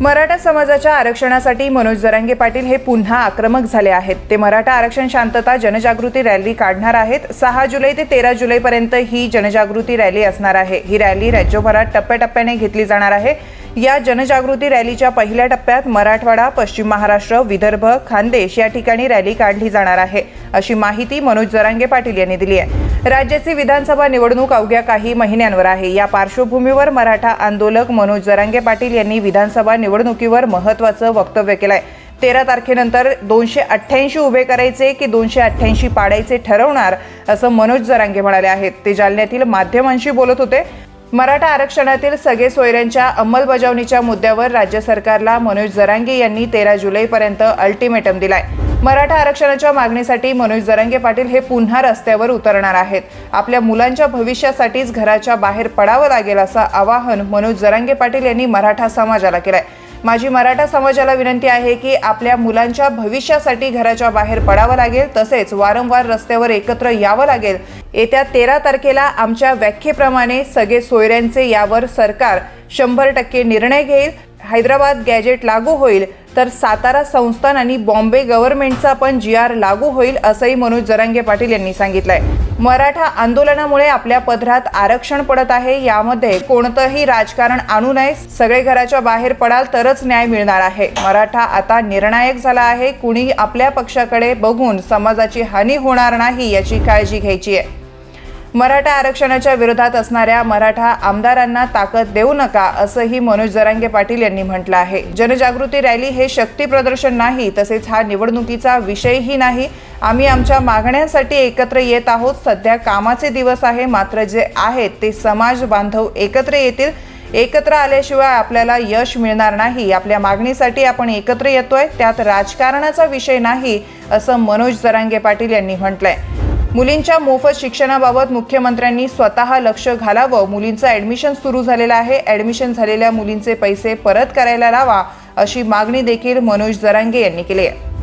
मराठा समाजाच्या आरक्षणासाठी मनोज जरांगे पाटील हे पुन्हा आक्रमक झाले आहेत. ते मराठा आरक्षण शांतता जनजागृती रॅली काढणार आहेत. सहा जुलै ते तेरा जुलैपर्यंत ही जनजागृती रॅली असणार आहे. ही रॅली राज्यभरात टप्प्याटप्प्याने घेतली जाणार आहे. या जनजागृती रॅलीच्या पहिल्या टप्प्यात मराठवाडा पश्चिम महाराष्ट्र विदर्भ खानदेश या ठिकाणी रॅली काढली जाणार आहे. अशी माहिती मनोज जरांगे पाटील यांनी दिली आहे. राज्याची विधानसभा निवडणूक अवघ्या काही महिन्यांवर आहे. या पार्श्वभूमीवर मराठा आंदोलक मनोज जरांगे पाटील यांनी विधानसभा निवडणुकीवर महत्त्वाचं वक्तव्य केलंय. तेरा तारखेनंतर दोनशे अठ्ठ्याऐंशी उभे करायचे की दोनशे अठ्ठ्याऐंशी पाडायचे ठरवणार असं मनोज जरांगे म्हणाले आहेत. ते जालन्यातील माध्यमांशी बोलत होते. मराठा आरक्षणातील सगळे सोयऱ्यांच्या अंमलबजावणीच्या मुद्द्यावर राज्य सरकारला मनोज जरांगे यांनी तेरा जुलैपर्यंत अल्टिमेटम दिलाय. मराठा आरक्षणाच्या मागणीसाठी मनोज जरांगे पाटील हे पुन्हा रस्त्यावर उतरणार आहेत. आपल्या मुलांच्या भविष्यासाठीच घराच्या बाहेर पडावं लागेल असं आवाहन मनोज जरांगे पाटील यांनी मराठा समाजाला केलंय. माझी मराठा समाजाला विनंती आहे की आपल्या मुलांच्या भविष्यासाठी घराच्या बाहेर पडावं लागेल तसेच वारंवार रस्त्यावर एकत्र यावं लागेल. येत्या तेरा तारखेला आमच्या व्याख्येप्रमाणे सगळे सोयऱ्यांचे यावर सरकार शंभर टक्के निर्णय घेईल. हैदराबाद गॅजेट लागू होईल तर सातारा संस्थान आणि बॉम्बे गव्हर्नमेंटचा पण जी आर लागू होईल असंही मनोज जरांगे पाटील यांनी सांगितलंय. मराठा आंदोलनामुळे आपल्या पदरात आरक्षण पडत आहे यामध्ये कोणतंही राजकारण आणू नये सगळे घराच्या बाहेर पडाल तरच न्याय मिळणार आहे. मराठा आता निर्णायक झाला आहे कुणी आपल्या पक्षाकडे बघून समाजाची हानी होणार नाही याची काळजी घ्यायची आहे. मराठा आरक्षणाच्या विरोधात असणाऱ्या मराठा आमदारांना ताकद देऊ नका असंही मनोज जरांगे पाटील यांनी म्हटलं आहे. जनजागृती रॅली हे शक्ती प्रदर्शन नाही तसेच हा निवडणुकीचा विषयही नाही. आम्ही आमच्या मागण्यांसाठी एकत्र येत आहोत. सध्या कामाचे दिवस आहे मात्र जे आहेत ते समाज बांधव एकत्र येतील. एकत्र आल्याशिवाय आपल्याला यश मिळणार नाही. आपल्या मागणीसाठी आपण एकत्र येतोय. त्यात राजकारणाचा विषय नाही असं मनोज जरांगे पाटील यांनी म्हटलंय. मुलींच्या मोफत शिक्षणाबाबत मुख्यमंत्र्यांनी स्वतः लक्ष घालावं. मुलींचं ॲडमिशन सुरू झालेलं आहे. ॲडमिशन झालेल्या मुलींचे पैसे परत करायला लावा अशी मागणी देखील मनोज जरांगे यांनी केली आहे.